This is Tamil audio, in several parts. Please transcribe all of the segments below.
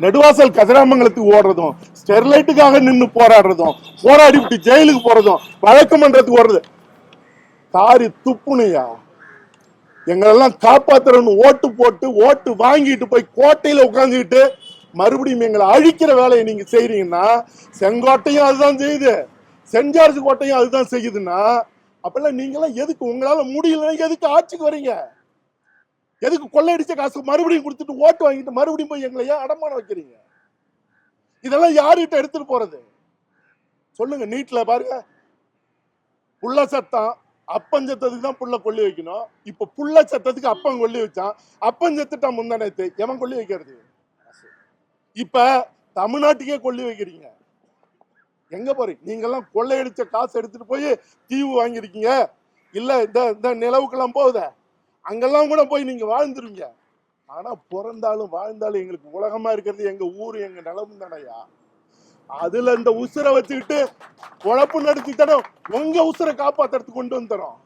நெடுவாசல் கதிராமங்கலத்துக்கு ஓடுறதும் ஸ்டெர்லைட்டுக்காக நின்று போராடுறதும் போராடி விட்டு ஜெயிலுக்கு போறதும் வழக்கு மன்றத்துக்கு ஓடுறது. காரி துப்புனையா? எங்களெல்லாம் காப்பாத்துறன்னு ஓட்டு போட்டு ஓட்டு வாங்கிட்டு போய் கோட்டையில உட்காந்துக்கிட்டு மறுபடியும் எங்களை அழிக்கிற வேலையை நீங்க செய்றீங்கன்னா செங்கோட்டையும் அதுதான் செய்யுது. செஞ்சார்ஜ் கோட்டையும் அதுதான் செய்யுதுன்னா அப்பெல்லாம் நீங்களாம் எதுக்கு? உங்களால முடியலன்னா எதுக்கு ஆட்சிக்கு வரீங்க? எதுக்கு கொள்ளையடிச்ச காசு மறுபடியும் கொடுத்துட்டு ஓட்டு வாங்கிட்டு மறுபடியும் போய் எங்களை ஏன் அடமானம் வைக்கிறீங்க? இதெல்லாம் யாருகிட்ட எடுத்துட்டு போறது? சொல்லுங்க நீட்ல பாருங்க. புள்ள சத்தம் அப்பஞ்சத்தத்துக்கு தான் புள்ள கொல்லி வைக்கணும். இப்ப புள்ள சத்தத்துக்கு அப்பன் கொல்லி வச்சான். அப்பன் செத்துட்டான் முந்தானத்து எவன் கொல்லி வைக்கிறது? இப்ப தமிழ்நாட்டுக்கே கொல்லி வைக்கிறீங்க. எங்க போறீங்க நீங்கெல்லாம் கொள்ளையடிச்ச காசு எடுத்துட்டு போய் தீவு வாங்கியிருக்கீங்க. இல்ல இந்த இந்த நிலவுக்கெல்லாம் போகுதே? அங்கெல்லாம் கூட போய் நீங்க வாழ்ந்துருவீங்க. ஆனா பிறந்தாலும் வாழ்ந்தாலும் எங்களுக்கு உலகமா இருக்கிறது எங்க ஊரு எங்க நிலமும் தானையா அதுல இந்த உசுரை வச்சுக்கிட்டு குழப்பு நடத்தி தரோம் உங்க உசுரை காப்பாற்றுறதுக்கு கொண்டு வந்துடும்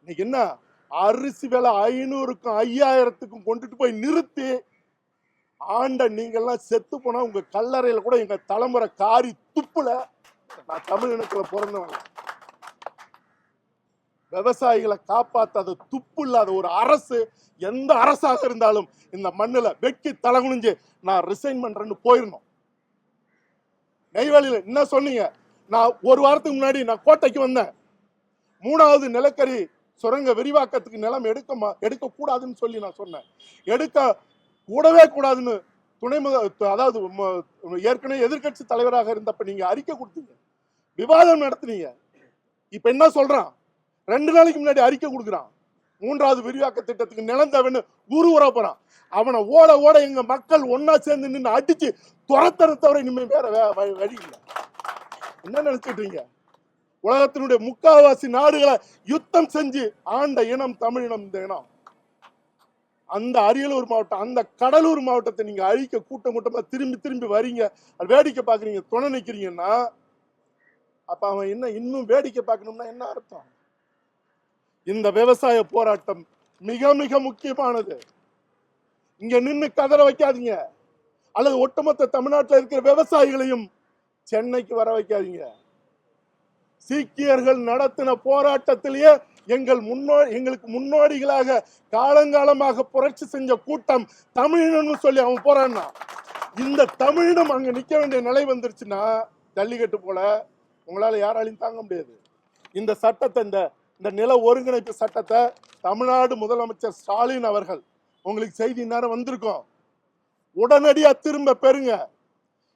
இன்னைக்கு என்ன? அரிசி விலை ஐநூறுக்கும் ஐயாயிரத்துக்கும் கொண்டுட்டு போய் நிறுத்தி ஆண்ட நீங்கெல்லாம் செத்து போனா உங்க கல்லறையில கூட எங்க தலைமுறை காரி துப்புல. நான் தமிழ் இனத்துல பிறந்தவங்க விவசாயிகளை காப்பாத்தாத துப்பு இல்லாத ஒரு அரசு எந்த அரசாக இருந்தாலும் இந்த மண்ணில் வெக்கி தலகுனிஞ்சு நான் ரிசைன் பண்றேன்னு போயிடணும் நெய்வேலியில் என்ன சொன்னீங்க? நான் ஒரு வாரத்துக்கு முன்னாடி நான் கோட்டைக்கு வந்தேன். மூணாவது நிலக்கரி சுரங்க விரிவாக்கத்துக்கு நிலம் எடுக்க மா- சொல்லி நான் சொன்னேன். எடுக்க கூடவே கூடாதுன்னு துணை அதாவது ஏற்கனவே எதிர்க்கட்சி தலைவராக இருந்தப்ப நீங்க அறிக்கை கொடுத்தீங்க. விவாதம் நடத்துனீங்க. இப்ப என்ன சொல்றான்? ரெண்டு நாளைக்கு முன்னாடி அறிக்கை கொடுக்குறான். மூன்றாவது விரிவாக்க திட்டத்துக்கு நிலம் தேவைன்னு ஊரு ஊரா அவனை ஓட ஓட எங்க மக்கள் ஒன்னா சேர்ந்து நின்று அடிச்சு துரத்துற தவிர இனிமே வேற வே- வழி இல்லை. என்ன நினைச்சிட்டீங்க உலகத்தினுடைய முக்காவாசி நாடுகளை யுத்தம் செஞ்சு ஆண்ட இனம் தமிழினம் இந்த இனம். அந்த அரியலூர் மாவட்டம் அந்த கடலூர் மாவட்டத்தை நீங்க அழிக்க கூட்டம் கூட்டமா திரும்பி திரும்பி வரீங்க. வேடிக்கை பாக்குறீங்க துணை நிக்கிறீங்கன்னா அப்ப அவன் என்ன இன்னும் வேடிக்கை பார்க்கணும்னா என்ன அர்த்தம்? இந்த விவசாய போராட்டம் மிக மிக முக்கியமானது. இங்க நின்று கதற வைக்காதீங்க. அல்லது ஒட்டுமொத்த தமிழ்நாட்டில் இருக்கிற விவசாயிகளையும் சென்னைக்கு வர வைக்காதீங்க. சீக்கியர்கள் நடத்தின போராட்டத்திலேயே எங்கள் முன்னோ எங்களுக்கு முன்னோடிகளாக காலங்காலமாக புரட்சி செஞ்ச கூட்டம் தமிழன்னு சொல்லி அவன் போறான்னா இந்த தமிழினம் அங்க நிக்க வேண்டிய நிலை வந்துருச்சுன்னா ஜல்லிக்கட்டு போல உங்களால யாராலையும் தாங்க முடியாது. இந்த சட்டத்தை இந்த இந்த நில ஒருங்கிணைப்பு சட்டத்தை தமிழ்நாடு முதலமைச்சர் ஸ்டாலின் அவர்கள் உங்களுக்கு செய்தி நேரம் வந்திருக்கோம். உடனடியா திரும்ப பெறுங்க.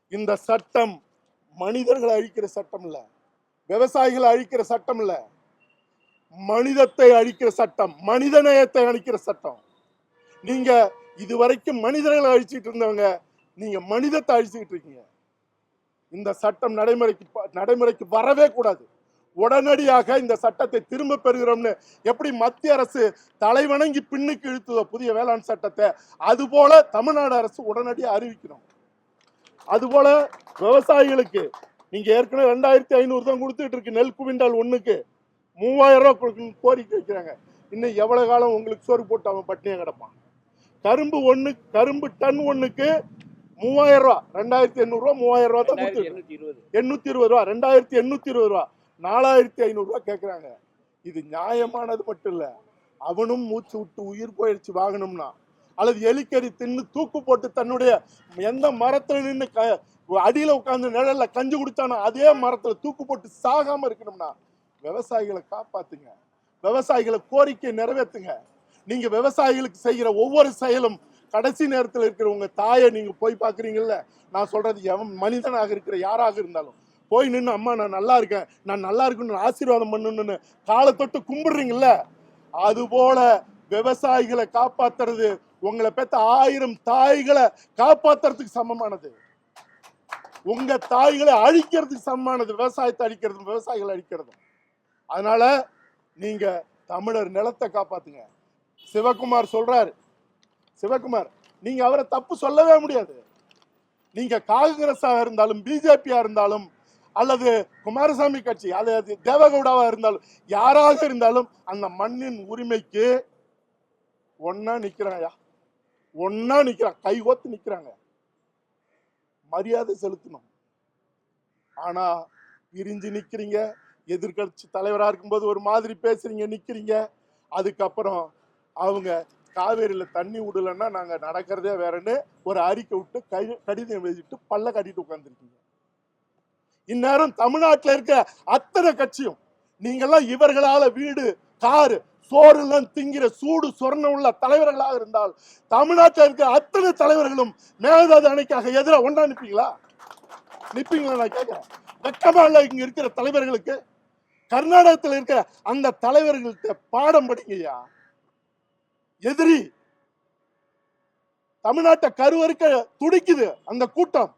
இந்த சட்டம் மனிதர்களை அழிக்கிற சட்டம் இல்ல. விவசாயிகளை அழிக்கிற சட்டம் இல்ல. மனிதத்தை அழிக்கிற சட்டம் மனித நேயத்தை அழிக்கிற சட்டம். நீங்க இதுவரைக்கும் மனிதர்களை அழிச்சிட்டு இருந்தவங்க நீங்க மனிதத்தை அழிச்சுக்கிட்டு இருக்கீங்க. இந்த சட்டம் நடைமுறைக்கு ப- நடைமுறைக்கு வரவே கூடாது. உடனடியாக இந்த சட்டத்தை திரும்ப பெறுகிறோம்னு எப்படி மத்திய அரசு தலைவணங்கி பின்னுக்கு இழுத்ததோ புதிய வேளாண் சட்டத்தை அதுபோல தமிழ்நாடு அரசு உடனடியாக அறிவிக்கணும். அதுபோல விவசாயிகளுக்கு நீங்க ஏற்கனவே ரெண்டாயிரத்தி ஐநூறு தான் கொடுத்துட்டு இருக்கு நெல் குவிண்டால் ஒண்ணுக்கு. மூவாயிரம் ரூபாய் கொடுக்கணும்னு கோரிக்கை வைக்கிறாங்க. இன்னும் எவ்வளவு காலம் உங்களுக்கு சோறு போட்டு அவன் பட்டினியா கிடப்பான்? கரும்பு ஒண்ணு கரும்பு டன் ஒண்ணுக்கு மூவாயிரம் ரூபா. ரெண்டாயிரத்தி எண்ணூறு ரூபா மூவாயிரம் ரூபா தான் கொடுத்துட்டு எண்ணூத்தி இருபது ரூபா ரெண்டாயிரத்தி எண்ணூத்தி இருபது ரூபா. நாலாயிரத்தி ஐநூறுரூவா கேட்குறாங்க இது நியாயமானது மட்டும் இல்லை. அவனும் மூச்சு விட்டு உயிர் போயிடுச்சு வாங்கணும்னா அல்லது எலிக்கறி தின்னு தூக்கு போட்டு தன்னுடைய எந்த மரத்தில் நின்று க அடியில் உட்காந்து நிழல்ல கஞ்சி குடித்தானோ அதே மரத்தில் தூக்கு போட்டு சாகாமல் இருக்கணும்னா விவசாயிகளை காப்பாத்துங்க. விவசாயிகளை கோரிக்கை நிறைவேற்றுங்க நீங்கள் விவசாயிகளுக்கு செய்கிற ஒவ்வொரு செயலும் கடைசி நேரத்தில் இருக்கிற உங்கள் தாயை நீங்கள் போய் பார்க்குறீங்கல்ல. நான் சொல்கிறது எவன் மனிதனாக இருக்கிற யாராக இருந்தாலும். போய் நின்று அம்மா நான் நல்லா இருக்கேன். நான் நல்லா இருக்குன்னு ஆசீர்வாதம் பண்ணணும்னு காலை தொட்டு கும்பிடுறீங்கல்ல? அதுபோல விவசாயிகளை காப்பாத்துறது உங்களை பெத்த ஆயிரம் தாய்களை காப்பாத்துறதுக்கு சமமானது. உங்க தாய்களை அழிக்கிறதுக்கு சமமானது. விவசாயத்தை அழிக்கிறதும் விவசாயிகளை அழிக்கிறதும். அதனால நீங்க தமிழர் நிலத்தை காப்பாத்துங்க. சிவகுமார் சொல்றாரு. சிவகுமார் நீங்க அவரை தப்பு சொல்லவே முடியாது. நீங்க காங்கிரஸா இருந்தாலும் பிஜேபியா இருந்தாலும் அல்லது குமாரசாமி கட்சி அல்லது தேவகவுடாவா இருந்தாலும் யாராக இருந்தாலும் அந்த மண்ணின் உரிமைக்கு ஒன்னா நிக்கிறாயா ஒன்னா நிக்கிறாங்க. கைகோத்து நிக்கிறாங்க. மரியாதை செலுத்தணும். ஆனா பிரிஞ்சு நிக்கிறீங்க. எதிர்கட்சி தலைவரா இருக்கும்போது ஒரு மாதிரி பேசுறீங்க நிக்கிறீங்க. அதுக்கப்புறம் அவங்க காவேரியில தண்ணி விடலன்னா நாங்க நடக்கிறதே வேறன்னு ஒரு அறிக்கை விட்டு கை கடிதம் எழுதிட்டு பல்ல கட்டிட்டு உட்காந்துருக்கீங்க இந்நேரம் தமிழ்நாட்டில் இருக்க அத்தனை கட்சியும் நீங்கள்லாம் இவர்களால வீடு காரு சோறுலாம் திங்கிற சூடு சொர்ணம் உள்ள தலைவர்களாக இருந்தால் தமிழ்நாட்டில் இருக்க அத்தனை தலைவர்களும் மேகதாது அணைக்காக எதிராக ஒன்றா நிற்பீங்களா நிற்பீங்களா நான் கேட்குறேன். வெக்கமா இல்லை இங்கே இருக்கிற தலைவர்களுக்கு? கர்நாடகத்தில் இருக்கிற அந்த தலைவர்கள்ட்ட பாடம் படிங்கய்யா. எதிரி. தமிழ்நாட்டை கருவறுக்க துடிக்குது அந்த கூட்டம்.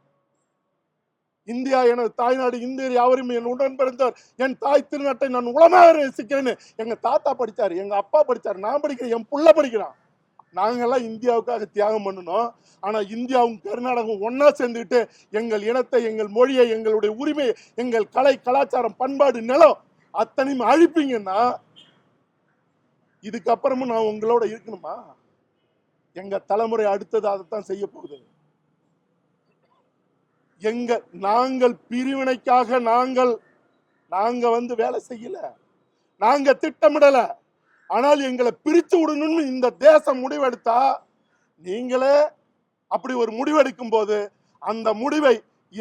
இந்தியா எனது தாய்நாடு இந்தியர் யாவரும் என் உடன் பிறந்தவர் என் தாய் திருநாட்டை நான் உலமாக ரசிக்கிறேன்னு எங்க தாத்தா படிச்சாரு எங்க அப்பா படிச்சாரு நான் படிக்கிறேன் என் புள்ள படிக்கிறான் நாங்கள்லாம் இந்தியாவுக்காக தியாகம் பண்ணணும் ஆனால் இந்தியாவும் கர்நாடகம் ஒன்றா சேர்ந்துக்கிட்டு எங்கள் இனத்தை எங்கள் மொழியை எங்களுடைய உரிமை எங்கள் கலை கலாச்சாரம் பண்பாடு நிலம் அத்தனையும் அழிப்பீங்கன்னா இதுக்கப்புறமும் நான் உங்களோட இருக்கணுமா? எங்கள் தலைமுறை அடுத்தது அதைத்தான் செய்ய போகுது. எங்க நாங்கள் பிரிவினைக்காக நாங்கள் நாங்க வந்து வேலை செய்யல. நாங்க திட்டமிடல. ஆனால் எங்களை பிரித்து விடணும்னு இந்த தேசம் முடிவெடுத்தா நீங்களே அப்படி ஒரு முடிவெடுக்கும் போது அந்த முடிவை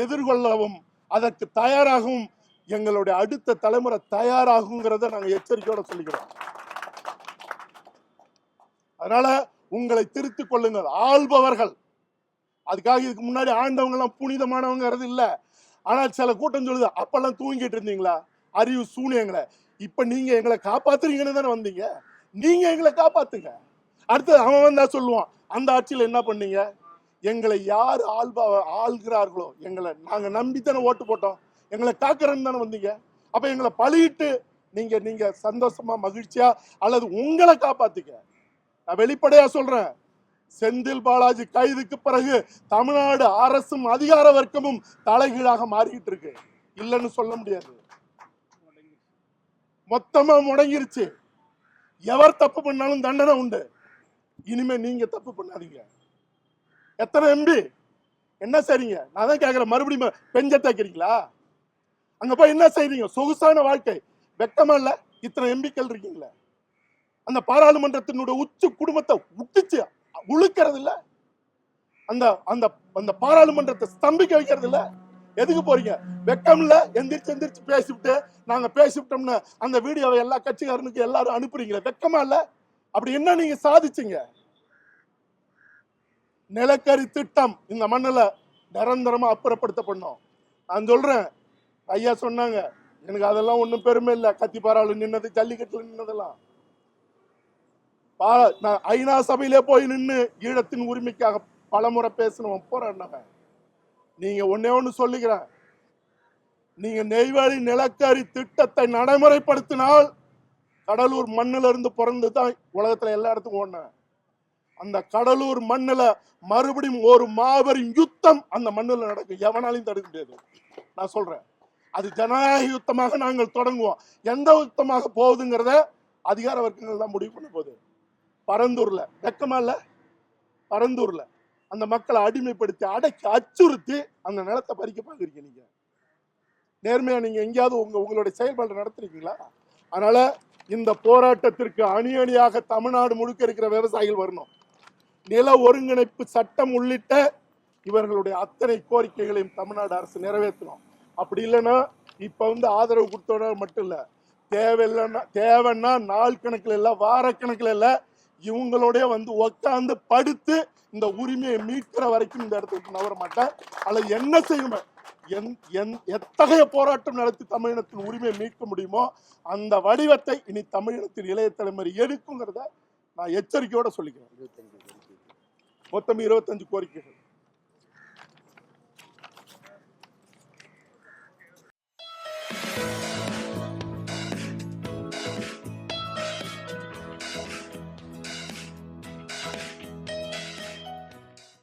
எதிர்கொள்ளவும் அதற்கு தயாராகவும் எங்களுடைய அடுத்த தலைமுறை தயாராகுங்கிறத நாங்கள் எச்சரிக்கையோட சொல்லிக்கிறோம். அதனால உங்களை திருத்திக் கொள்ளுங்கள். ஆள்பவர்கள் அதுக்காக இதுக்கு முன்னாடி ஆண்டவங்கெல்லாம் புனிதமானவங்கிறது இல்லை. ஆனால் சில கூட்டம் சொல்லுது அப்பெல்லாம் தூங்கிட்டு இருந்தீங்களா? அறிவு சூனியங்களை இப்போ நீங்கள் எங்களை காப்பாத்துறீங்கன்னு தானே வந்தீங்க? நீங்கள் எங்களை காப்பாத்துங்க. அடுத்து அவன் வந்தா சொல்லுவான் அந்த ஆட்சியில் என்ன பண்ணீங்க? எங்களை யார் ஆள்பா ஆள்கிறார்களோ எங்களை நாங்க நம்பித்தானே ஓட்டு போட்டோம். எங்களை காக்கிறன்னு தானே வந்தீங்க. அப்போ எங்களை பழியிட்டு நீங்கள் நீங்கள் சந்தோஷமாக மகிழ்ச்சியாக அல்லது உங்களை காப்பாற்றுங்க நான் வெளிப்படையாக சொல்கிறேன் செந்தில் பாலாஜி கைதுக்கு பிறகு தமிழ்நாடு அரசும் அதிகார வர்க்கமும் தலைகீழாக மாறிக்கிட்டு இருக்கு. இல்லைன்னு சொல்ல முடியாது. மொத்தமா முடங்கிருச்சு. எவர் தப்பு பண்ணாலும் தண்டனை உண்டு. இனிமே நீங்க தப்பு பண்ணாதீங்க. எத்தனை எம்பி என்ன செய்றீங்க? நான் தான் கேக்குறேன். மறுபடியும் பெஞ்ச கேக்குறீங்களா அங்க போய் என்ன செய்றீங்க? சொகுசான வாழ்க்கை. வெக்கமா இல்ல? இத்தனை எம்பிக்கள் இருக்கீங்களே. அந்த பாராளுமன்றத்தினுடைய உச்ச குடும்பத்தை விட்டுச்சு உழுக்கிறது இல்ல அந்த அந்த அந்த பாராளுமன்றத்தை ஸ்தம்பிக்க வைக்கிறது இல்ல எதுக்கு போறீங்க? வெக்கம் இல்ல. எந்திரிச்சு எந்திரிச்சு பேசிவிட்டு நாங்க பேசிவிட்டோம்னு அந்த வீடியோவை எல்லா கட்சிக்காரனுக்கு எல்லாரும் அனுப்புறீங்களே? வெக்கமா இல்ல? அப்படி என்ன நீங்க சாதிச்சீங்க? நிலக்கரி திட்டம் இந்த மண்ணில் நிரந்தரமா அப்புறப்படுத்தப்படணும். நான் சொல்றேன். ஐயா சொன்னாங்க. எனக்கு அதெல்லாம் ஒன்றும் பெருமை இல்லை. கத்திப்பாராவில் நின்னது ஜல்லிக்கட்டில் நின்னதெல்லாம். ஐநா சபையிலே போய் நின்று ஈழத்தின் உரிமைக்காக பலமுறை பேசணும் போறேன் நீங்க ஒன்னே ஒன்று சொல்லிக்கிறேன் நீங்க நெய்வேலி நிலக்கரி திட்டத்தை நடைமுறைப்படுத்தினால் கடலூர் மண்ணில இருந்து பிறந்து தான் உலகத்துல எல்லா இடத்துக்கும் ஓடினேன். அந்த கடலூர் மண்ணில் மறுபடியும் ஒரு மாபெரும் யுத்தம் அந்த மண்ணில் நடக்கும். எவனாலையும் தடுக்க முடியாது. நான் சொல்றேன். அது ஜனநாயக யுத்தமாக நாங்கள் தொடங்குவோம். எந்த யுத்தமாக போகுதுங்கிறத அதிகார வர்க்கங்கள் தான் முடிவு பண்ண போகுது. பரந்தூரில். வெக்கமா இல்லை? பரந்தூரில். அந்த மக்களை அடிமைப்படுத்தி அடக்கி அச்சுறுத்தி அந்த நிலத்தை பறிக்க பார்க்குறீங்க நீங்கள் நேர்மையாக நீங்கள் எங்கேயாவது உங்கள் உங்களுடைய செயல்பாடு நடத்துறீங்களா? அதனால் இந்த போராட்டத்திற்கு அணி அணியாக தமிழ்நாடு முழுக்க இருக்கிற விவசாயிகள் வரணும். நில ஒருங்கிணைப்பு சட்டம் உள்ளிட்ட இவர்களுடைய அத்தனை கோரிக்கைகளையும் தமிழ்நாடு அரசு நிறைவேற்றணும். அப்படி இல்லைன்னா இப்போ வந்து ஆதரவு கொடுத்தோட மட்டும் இல்லை. தேவையில்லைன்னா தேவைன்னா நாள் கணக்கில் இல்லை வார கணக்கில் இல்லை இவங்களோட வந்து உட்காந்து படுத்து இந்த உரிமையை மீட்கிற வரைக்கும் இந்த இடத்துக்கு நவர மாட்டேன். அதில் என்ன செய்யணும்? என் என் எத்தகைய போராட்டம் நடத்தி தமிழினத்தின் உரிமையை மீட்க முடியுமோ அந்த வடிவத்தை இனி தமிழினத்தின் இளைய தலைமுறை எடுக்குங்கிறத நான் எச்சரிக்கையோட சொல்லிக்கிறேன். மொத்தம் இருபத்தஞ்சு கோரிக்கைகள்.